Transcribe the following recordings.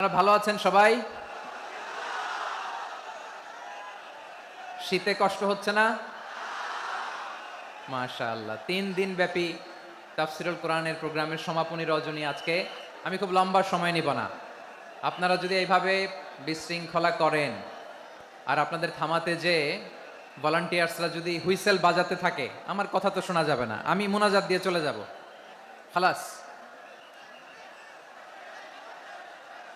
আপনারা ভালো আছেন সবাই? শীতে কষ্ট হচ্ছে না? মাশাআল্লাহ, তিন দিন ব্যাপী তাফসিরুল কোরআনের প্রোগ্রামের সমাপনী রজনী আজকে। আমি খুব লম্বা সময় নিব না। আপনারা যদি এইভাবে বিশৃঙ্খলা করেন আর আপনাদের থামাতে যে ভলান্টিয়ার্সরা যদি হুইসেল বাজাতে থাকে, আমার কথা তো শোনা যাবে না। আমি মোনাজাত দিয়ে চলে যাব। খালাস।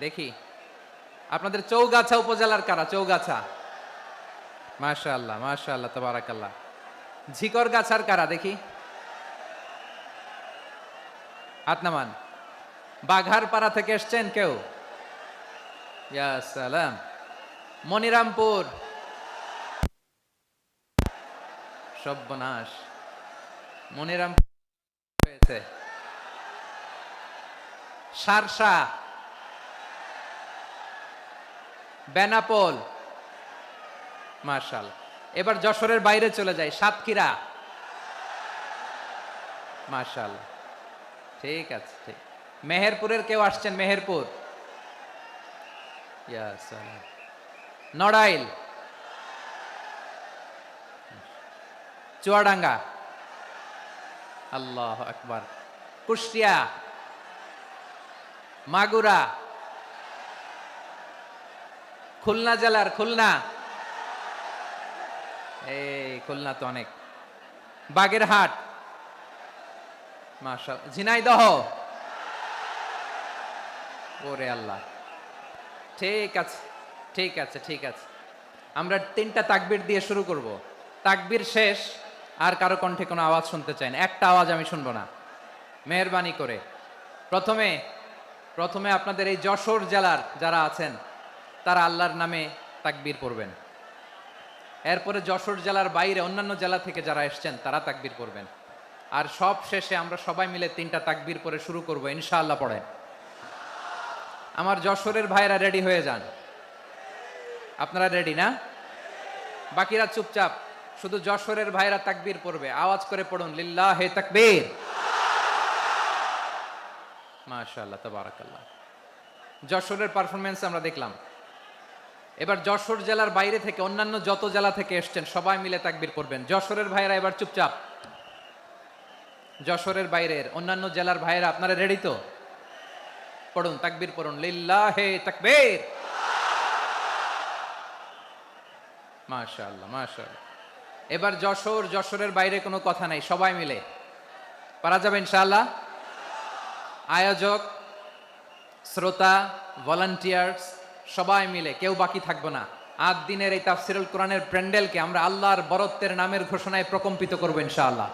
দেখি। আপনাদের চৌগাছা উপজেলার কারা? চৌগাছা। মাশা আল্লাহ মাশা আল্লাহ তবারাকাল্লাহ। ঝিকর গাছার কারা? দেখি। হাত নামান বাঘার পাড়া থেকে এসছেন কেউ? সালাম। মনিরামপুর। সব্যনাশ। মনিরামপুর হয়েছে। সারসা। বেনাপোল। মার্শাল এবার যশোরের বাইরে চলে যায় সাতক্ষীরা। মার্শাল ঠিক আছে, ঠিক। মেহেরপুরের কেউ আসছেন? মেহেরপুর। নড়াইল। চুয়াডাঙ্গা। আল্লাহ আকবার। কুষ্টিয়া। মাগুরা। খুলনা জেলার, খুলনা। এই, খুলনা তো অনেক। বাগেরহাট। মাশা ঝিনাইদহ। ওরে আল্লাহ। ঠিক আছে ঠিক আছে ঠিক আছে। আমরা তিনটা তাকবির দিয়ে শুরু করব। তাকবির শেষ, আর কারও কণ্ঠে কোনো আওয়াজ শুনতে চাই না। একটা আওয়াজ আমি শুনব না। মেহরবানি করে। প্রথমে প্রথমে আপনাদের এই যশোর জেলার যারা আছেন তারা আল্লাহর নামে তাকবীর পড়বেন। এরপরে যশোর জেলার বাইরে অন্যান্য জেলা থেকে যারা এসছেন, তারা তাকবীর পড়বেন। আর সব শেষে আমরা সবাই মিলে তিনটা তাকবীর পরে শুরু করব, ইনশাআল্লাহ পড়েন। আমার যশোরের ভাইরা রেডি হয়ে যান। আপনারা রেডি না? বাকিরা চুপচাপ, শুধু যশোরের ভাইরা তাকবীর পড়বে। আওয়াজ করে পড়ুন, লিল্লাহ হে তাকবীর। মাশাআল্লাহ, তাবারাকাল্লাহ। যশোরের পারফরমেন্স আমরা দেখলাম। এবার যশোর জেলার বাইরে থেকে অন্যান্য যত জেলা থেকে এসছেন, সবাই মিলে তাকবির করবেন। যশোরের ভাইরা এবার চুপচাপ। যশোরের বাইরের অন্যান্য জেলার ভাইরা আপনারা রেডি তো? পড়ুন, তাকবীর পড়ুন। লিল্লাহে তাকবীর! মাশাআল্লাহ মাশাআল্লাহ। এবার যশোর, যশোরের বাইরে কোনো কথা নাই, সবাই মিলে। পারা যাবে ইনশাআল্লাহ? আয়োজক, শ্রোতা ভলান্টিয়ার্স সবাই মিলে, কেউ বাকি থাকব না। আট দিনের এই তাফসিরুল কোরআনের প্যান্ডেলকে আমরা আল্লাহর বরত্বের নামের ঘোষণায় প্রকম্পিত করব ইনশাআল্লাহ।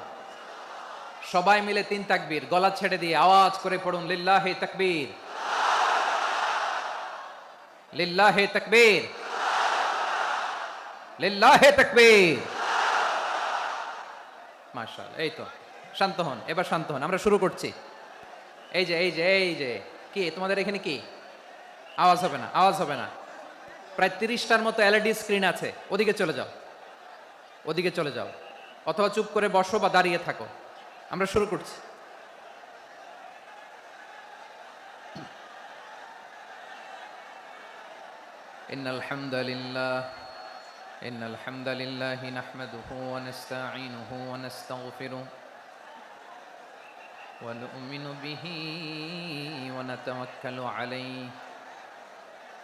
সবাই মিলে তিন তাকবীর, গলা ছেড়ে দিয়ে আওয়াজ করে পড়ুন, লিল্লাহে তাকবীর। লিল্লাহে তাকবীর। লিল্লাহে তাকবীর। মাশাআল্লাহ, এই তো, শান্ত হন, এবার শান্ত হন, আমরা শুরু করছি। এই যে এই যে এই যে, কি, তোমাদের এখানে কি? আওয়াজ হবে না আওয়াজ হবে না প্রায় তিরিশটার মতো এলইডি স্ক্রিন আছে ওদিকে চলে যাও ওদিকে চলে যাও অথবা চুপ করে বসো বা দাঁড়িয়ে থাকো আমরা শুরু করছি إن الحمد لله إن الحمد لله نحمده ونستعينه ونستغفره ونؤمن به ونتوكل عليه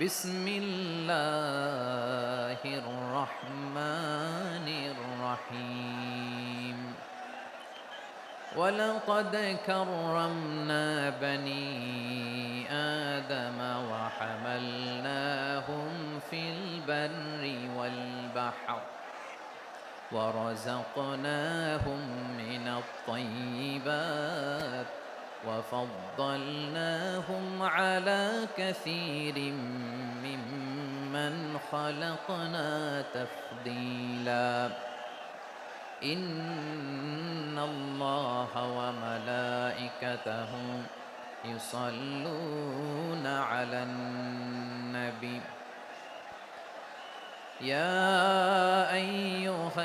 بسم الله الرحمن الرحيم. ولقد كرمنا بني آدم وحملناهم في البر والبحر ورزقناهم من الطيبات وفضلناهم على كثير ممن خلقنا تفضيلا. إن الله وملائكته يصلون على النبي. يا أيها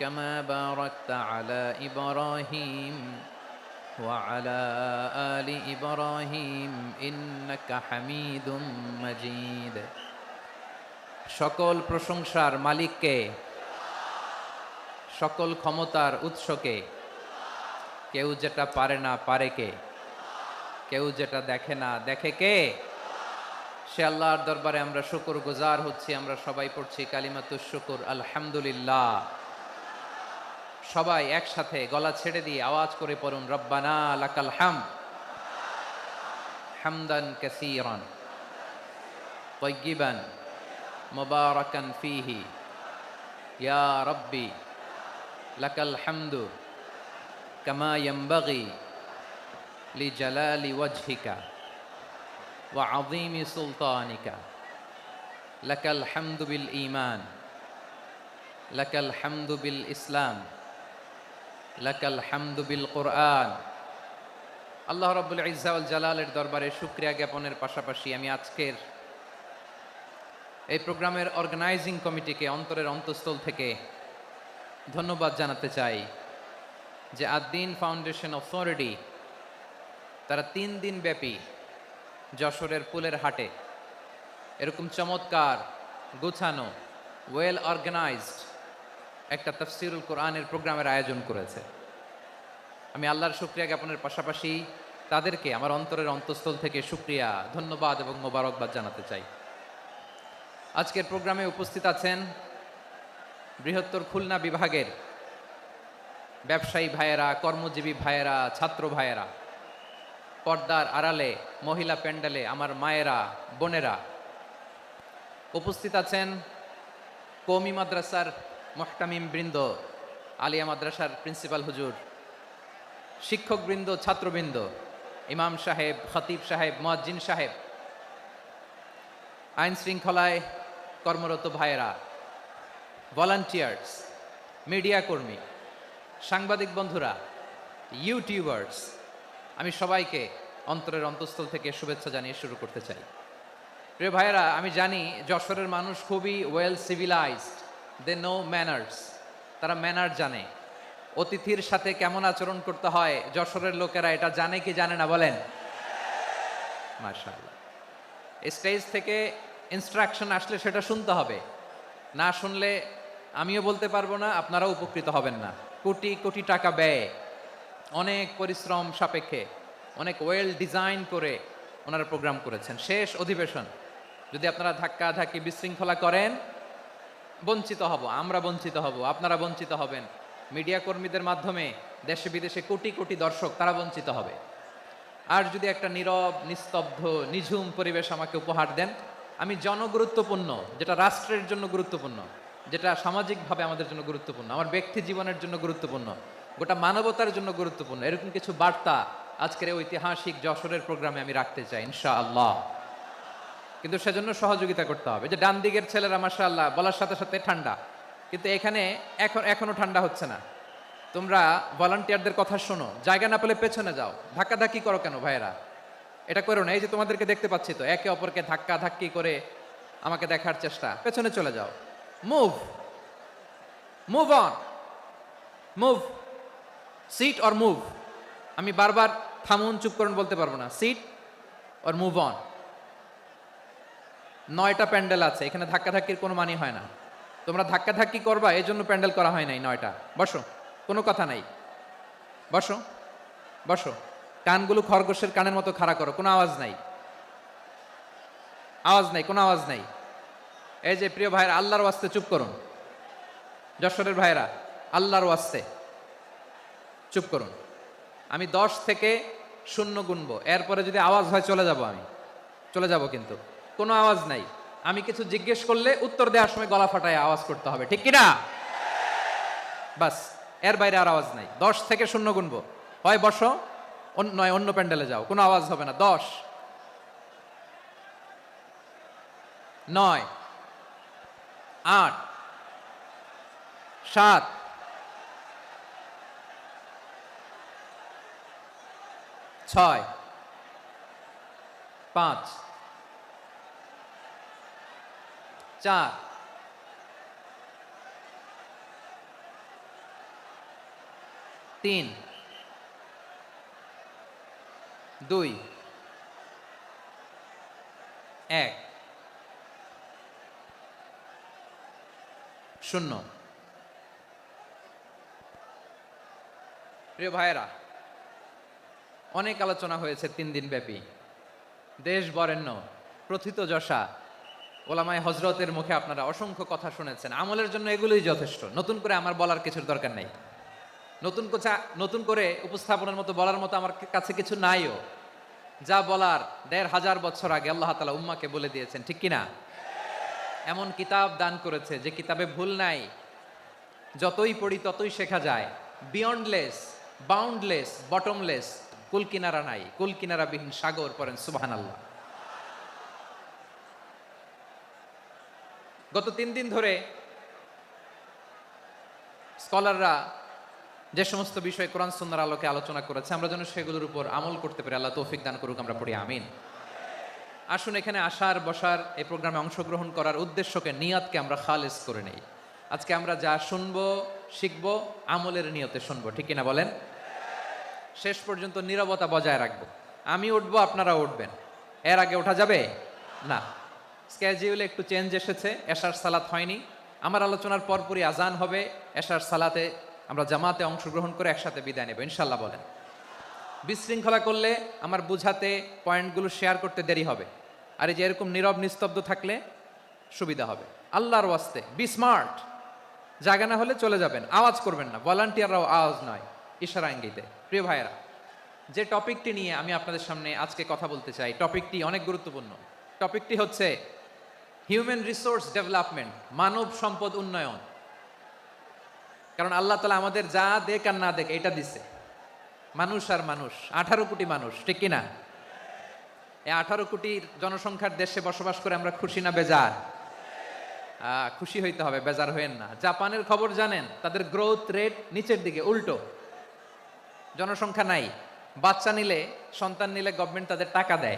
كما باركت على ابراهيم وعلى ال ابراهيم انك حميد مجيد সকল প্রশংসার মালিককে সকল ক্ষমতার উৎসকে কেউ যেটা পারে না পারে কে কেউ যেটা দেখে না দেখে কে সে আল্লাহর দরবারে আমরা শুকুর গুজার হচ্ছি আমরা সবাই পড়ছি কালিমাতুর শুকুর আলহামদুলিল্লাহ সবাই একসাথে গলা ছেড়ে দিয়ে আওয়াজ করে পড়ুন, রব্বানা লাকাল হাম। হামদান কাসিরান তৈগিবান মুবারাকান ফিহি। ইয়া রব্বি লাকাল হামদু কামা ইয়ামবাগি লিজালালি ওয়াজহিকা ওয়া আযীমি সুলতানিকা। লাকাল হামদু বিল ঈমান, লাকাল হামদু বিল ইসলাম। লাকাল হামদু বিল কোরআন। আল্লাহ রব্বুল ইজাউল জালালের দরবারে শুক্রিয়া জ্ঞাপনের পাশাপাশি আমি আজকের এই প্রোগ্রামের অর্গানাইজিং কমিটিকে অন্তরের অন্তঃস্থল থেকে ধন্যবাদ জানাতে চাই যে আদ্দিন ফাউন্ডেশন অথরিটি, তারা তিন দিন ব্যাপী যশোরের পুলের হাটে এরকম চমৎকার, গুছানো ওয়েল অর্গানাইজড একটা তফসিরুল কোরআনের প্রোগ্রামের আয়োজন করেছে। আমি আল্লাহর শুক্রিয়া জ্ঞাপনের পাশাপাশি তাদেরকে আমার অন্তরের অন্তঃস্থল থেকে শুক্রিয়া, ধন্যবাদ এবং মোবারকবাদ জানাতে চাই। আজকের প্রোগ্রামে উপস্থিত আছেন বৃহত্তর খুলনা বিভাগের ব্যবসায়ী ভাইয়েরা, কর্মজীবী ভাইয়েরা, ছাত্র ভাইয়েরা, পর্দার আড়ালে, মহিলা প্যান্ডেলে, আমার মায়েরা, বোনেরা। উপস্থিত আছেন কৌমি মাদ্রাসার মহতামিম বৃন্দ, আলিয়া মাদ্রাসার প্রিন্সিপাল হুজুর, শিক্ষকবৃন্দ, ছাত্রবৃন্দ, ইমাম সাহেব, খতিব সাহেব, মুয়াজ্জিন সাহেব আইন শৃঙ্খলায় কর্মরত ভাইয়েরা ভলান্টিয়ার্স মিডিয়া কর্মী, সাংবাদিক বন্ধুরা ইউটিউবার্স আমি সবাইকে অন্তরের অন্তঃস্থল থেকে শুভেচ্ছা জানিয়ে শুরু করতে চাই। প্রিয় ভাইয়েরা, আমি জানি যশোরের মানুষ খুবই well civilised they know manners তারা ম্যানার জানে। অতিথির সাথে কেমন আচরণ করতে হয়, যশোরের লোকেরা এটা জানে কি জানে না বলেন? মাশাআল্লাহ। স্টেজ থেকে ইনস্ট্রাকশন আসলে সেটা শুনতে হবে। না শুনলে আমিও বলতে পারব না, আপনারাও উপকৃত হবেন না। কোটি কোটি টাকা ব্যয়। অনেক পরিশ্রম সাপেক্ষে, অনেক ওয়েল ডিজাইন করে ওনারা প্রোগ্রাম করেছেন। শেষ অধিবেশন। যদি আপনারা ধাক্কা ধাক্কি বিশৃঙ্খলা করেন বঞ্চিত হব, আমরা বঞ্চিত হব, আপনারা বঞ্চিত হবেন। মিডিয়া কর্মীদের মাধ্যমে দেশে বিদেশে কোটি কোটি দর্শক, তারা বঞ্চিত হবে। আর যদি একটা নীরব, নিস্তব্ধ, নিঝুম পরিবেশ আমাকে উপহার দেন, আমি জনগুরুত্বপূর্ণ, যেটা রাষ্ট্রের জন্য গুরুত্বপূর্ণ, যেটা সামাজিকভাবে আমাদের জন্য গুরুত্বপূর্ণ, আমার ব্যক্তি জীবনের জন্য গুরুত্বপূর্ণ, গোটা মানবতার জন্য গুরুত্বপূর্ণ, এরকম কিছু বার্তা আজকের ঐতিহাসিক যশোরের প্রোগ্রামে আমি রাখতে চাই, ইনশাআল্লাহ। কিন্তু সেজন্য সহযোগিতা করতে হবে। যে ডান দিকের ছেলেরা, মাশাআল্লাহ, বলার সাথে সাথে ঠান্ডা। কিন্তু এখানে এখন, এখনও ঠান্ডা হচ্ছে না। তোমরা ভলান্টিয়ারদের কথা শোনো। জায়গা না পেলে পেছনে যাও। ধাক্কা ধাক্কি করো কেন ভাইয়েরা? এটা করো না। এই যে তোমাদেরকে দেখতে পাচ্ছি তো, একে অপরকে ধাক্কা ধাক্কি করে আমাকে দেখার চেষ্টা। পেছনে চলে যাও। Move move on move seat or move আমি বারবার থামুন, চুপ করুন বলতে পারব না। সিট অর মুভ অন নয়টা প্যান্ডেল আছে, এখানে ধাক্কাধাক্কির কোনো মানি হয় না। তোমরা ধাক্কাধাক্কি করবা এই জন্য প্যান্ডেল করা হয় নাই নয়টা। বসো, কোনো কথা নাই। বসো বসো। কানগুলো খরগোশের কানের মতো খাড়া করো, কোনো আওয়াজ নাই। আওয়াজ নাই, কোনো আওয়াজ নাই। এই যে প্রিয় ভাইয়েরা, আল্লাহর ওয়াস্তে চুপ করুন। যশোরের ভাইয়েরা, আল্লাহর ওয়াস্তে চুপ করুন। আমি দশ থেকে শূন্য গুনবো, এরপরে যদি আওয়াজ হয় চলে যাব আমি। চলে যাব কিন্তু। কোনো আওয়াজ নাই। আমি কিছু জিজ্ঞেস করলে উত্তর দেওয়ার সময় গলা ফাটায় আওয়াজ করতে হবে, ঠিক কিনা? বাস, এর বাইরে আর আওয়াজ নাই। দশ থেকে শূন্য গুনবো। হয় বসো নয়, অন্য প্যান্ডেলে যাও। কোনো আওয়াজ হবে না। দশ। নয়। আট। সাত। ছয়। পাঁচ। চার। তিন। দুই। এক। শূন্য। প্রিয় ভাইয়েরা, অনেক আলোচনা হয়েছে তিন দিন ব্যাপী দেশ বরেণ্য, প্রথিত যশা ওলামায় হজরতের মুখে আপনারা অসংখ্য কথা শুনেছেন। আমলের জন্য এগুলোই যথেষ্ট। নতুন করে আমার বলার কিছুর দরকার নেই। নতুন কোচা নতুন করে উপস্থাপনের মতো বলার মতো আমার কাছে কিছু নাইও। যা বলার দেড় হাজার বছর আগে আল্লাহ তালা উম্মাকে বলে দিয়েছেন, ঠিক কিনা? এমন কিতাব দান করেছে যে কিতাবে ভুল নাই। যতই পড়ি ততই শেখা যায়। বিয়ন্ডলেস বাউন্ডলেস বটমলেস কুল কিনারা নাই। কুল কিনারা বিহীন সাগর পড়েন সুবাহান আল্লাহ গত তিন দিন ধরে স্কলাররা যে সমস্ত বিষয়ে কোরআন সুন্নার আলোকে আলোচনা করেছে, আমরা যেন সেগুলোর উপর আমল করতে পারি। আল্লাহ তৌফিক দান করুক, আমরা পড়ি, আমিন। আসুন এখানে আসার, বসার, এই প্রোগ্রামে অংশগ্রহণ করার উদ্দেশ্যকে, নিয়াতকে আমরা খালেজ করে নেই। আজকে আমরা যা শুনব, শিখব, আমলের নিয়তে শুনব, ঠিক কিনা বলেন? শেষ পর্যন্ত নীরবতা বজায় রাখব। আমি উঠবো, আপনারা উঠবেন। এর আগে ওঠা যাবে? না। স্ক্যাজিউলে একটু চেঞ্জ এসেছে এশার সালাত হয়নি। আমার আলোচনার পরপরই আজান হবে এশার সালাতে আমরা জামাতে অংশগ্রহণ করে একসাথে বিদায় নেব ইনশাল্লাহ বলেন। বিশৃঙ্খলা করলে আমার বুঝাতে পয়েন্টগুলো শেয়ার করতে দেরি হবে। আর এই যে এরকম নীরব নিস্তব্ধ থাকলে সুবিধা হবে। আল্লাহর ওয়াস্তে বি স্মার্ট জায়গা না হলে চলে যাবেন, আওয়াজ করবেন না ভলান্টিয়াররাও আওয়াজ নয়, ইশারা ইঙ্গিতে। প্রিয় ভাইয়েরা, যে টপিকটি নিয়ে আমি আপনাদের সামনে আজকে কথা বলতে চাই টপিকটি অনেক গুরুত্বপূর্ণ। টপিকটি হচ্ছে হিউম্যান রিসোর্স ডেভেলপমেন্ট, মানব সম্পদ উন্নয়ন। কারণ আল্লাহ তালা আমাদের যা দেখ আর না দেখ, এটা দিছে। মানুষ আর মানুষ, আঠারো কোটি মানুষ, ঠিক কিনা? এই আঠারো কোটির জনসংখ্যার দেশে বসবাস করে আমরা খুশি না বেজার? খুশি হইতে হবে, বেজার হইেন না। জাপানের খবর জানেন, তাদের গ্রোথ রেট নিচের দিকে, উল্টো। জনসংখ্যা নাই। বাচ্চা নিলে, সন্তান নিলে গভর্নমেন্ট তাদের টাকা দেয়।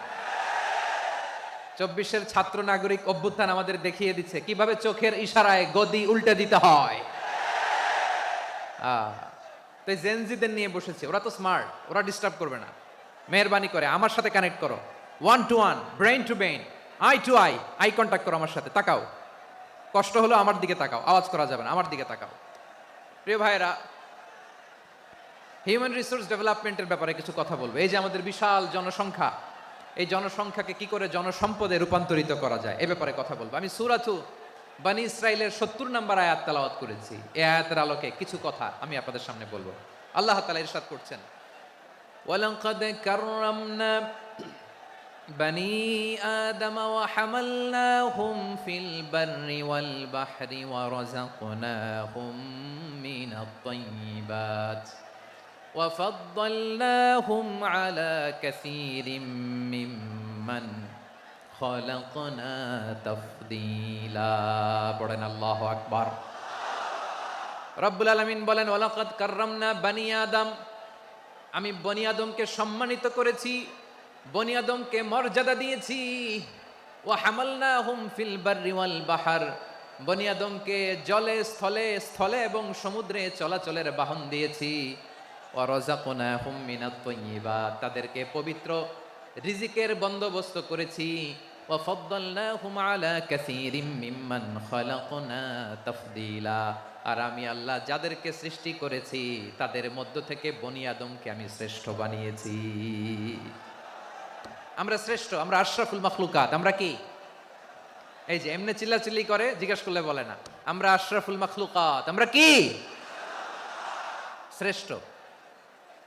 চব্বিশের ছাত্র নাগরিক অভ্যুত্থান আমাদের দেখিয়ে দিচ্ছে। কীভাবে চোখের ইশারায় গদি উল্টে দিতে হয়? জেনজিদের নিয়ে বসেছে। ওরা তো স্মার্ট ওরা ডিস্টার্ব করবে না। মেহরবানি করে, আমার সাথে কানেক্ট করো। One to one brain to brain eye to eye eye contact করো আমার সাথে। তাকাও। কষ্ট হলো আমার দিকে তাকাও। আওয়াজ করা যাবে না, আমার দিকে তাকাও। প্রিয় ভাইয়েরা হিউম্যান রিসোর্স ডেভেলপমেন্টের ব্যাপারে কিছু কথা বলব। এই যে আমাদের বিশাল জনসংখ্যা এই জনসংখ্যাকে কি করে জনসম্পদে রূপান্তরিত করা যায় এ ব্যাপারে কথা বলবো আমি সুরাথু বানি ইসরায়েলের সত্তর নম্বর আয়াত তালাওয়াত করেছি এই আয়াতের আলোকে কিছু কথা আমি আপনাদের সামনে বলবো আল্লাহ তালা ইরশাদ করছেন ولقد كرمنا بني آدم وحملناهم في البر والبحر ورزقناهم من الطيبات وفضلناهم على كثير ممن خلقنا تفضيلا পড়েন আল্লাহ আকবার রব্বুল আলামিন বলেন ওয়ালাকাদ কাররামনা বানি আদম আমি বনি আদমকে সম্মানিত করেছি বনি আদমকে মর্যাদা দিয়েছি ও হামালনা হুম ফিল বাররি ওয়াল বাহার বনি আদমকে জলে স্থলে স্থলে এবং সমুদ্রে চলাচলের বাহন দিয়েছি মিনাত তাদেরকে পবিত্র রিজিকের বন্দোবস্ত করেছি। ও ফদ্দালনাহুম আলা কাসীরিম মিম্মান তাফদীলা। আর আমি আল্লাহ যাদেরকে সৃষ্টি করেছি, তাদের মধ্য থেকে বনি আদমকে আমি শ্রেষ্ঠ বানিয়েছি। আমরা শ্রেষ্ঠ, আমরা আশরাফুল মখলুকাত, আমরা কি? এই যে এমনি চিল্লাচিল্লি করে, জিজ্ঞাসা করলে বলে না। আমরা আশরাফুল মখলুকাত, আমরা কি? শ্রেষ্ঠ।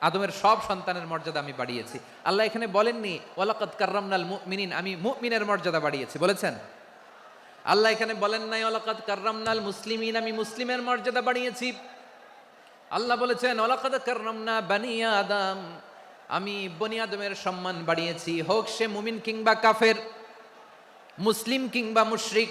আদমের সব সন্তানের মর্যাদা আমি বাড়িয়েছি। আল্লাহ এখানে বলেননি, ওয়ালাকাদ কাররামনাল মুমিনিন, আমি মুমিনের মর্যাদা বাড়িয়েছি। বলেছেন? আল্লাহ এখানে বলেন নাই, ওয়ালাকাদ কাররামনাল মুসলিমিন, আমি মুসলিমের মর্যাদা বাড়িয়েছি। আল্লাহ বলেছেন, ওয়ালাকাদ কাররামনা বানিয়া আদম, আমি বনি আদমের সম্মান বাড়িয়েছি। হোক সে মুমিন কিংবা কাফের, মুসলিম কিংবা মুশরিক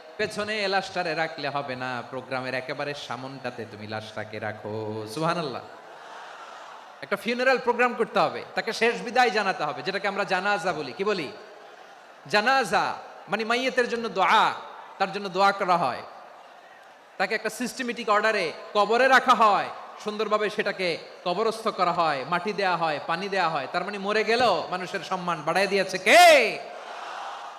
পেছনে লাশটারে রাখলে হবে না, প্রোগ্রামের একেবারে সামনটাতে তুমি লাশটাকে রাখো। সুহানাল্লাহ একটা ফিউনারাল প্রোগ্রাম করতে হবে, তাকে শেষ বিদায় জানাতে হবে, যেটাকে আমরা জানাজা বলি। কি বলি? জানাজা মানে মাইয়েতের জন্য দোয়া, তার জন্য দোয়া করা হয়। তাকে একটা সিস্টেমেটিক অর্ডারে কবরে রাখা হয়, সুন্দরভাবে সেটাকে কবরস্থ করা হয়, মাটি দেয়া হয়, পানি দেয়া হয়, তার মানে মরে গেলেও মানুষের সম্মান বাড়াই দিয়েছে কে?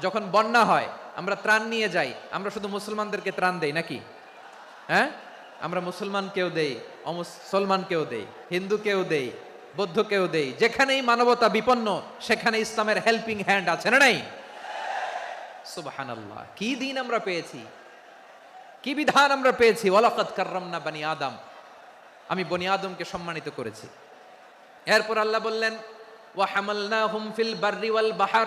যখন বন্যা হয়, আমরা ত্রাণ নিয়ে যাই। আমরা শুধু মুসলমানদেরকে ত্রাণ দেই নাকি? হ্যাঁ? আমরা মুসলমান কেউ দেই, অমুসলমান কেউ দেই, হিন্দু কেউ দেই, বৌদ্ধ কেউ দেই। যেখানেই মানবতা বিপন্ন, সেখানে ইসলামের হেল্পিং হ্যান্ড আছে না নাই? সুবহানাল্লাহ। কি দিন আমরা পেয়েছি? কি বিধান আমরা পেয়েছি? ওয়ালাকাত কাররামনা বানি আদম। আমি বনি আদমকে সম্মানিত করেছি। এরপর আল্লাহ বললেন, ওয়া হামালনাহুম ফিল বাররি ওয়াল বাহার।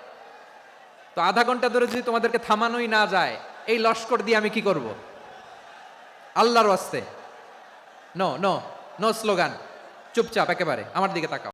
তো আধা ঘণ্টা ধরে যদি তোমাদেরকে থামানোই না যায়, এই লস্কর দিয়ে আমি কি করব? আল্লাহর আস্তে নো নো নো স্লোগান চুপচাপ, একেবারে, আমার দিকে তাকাও।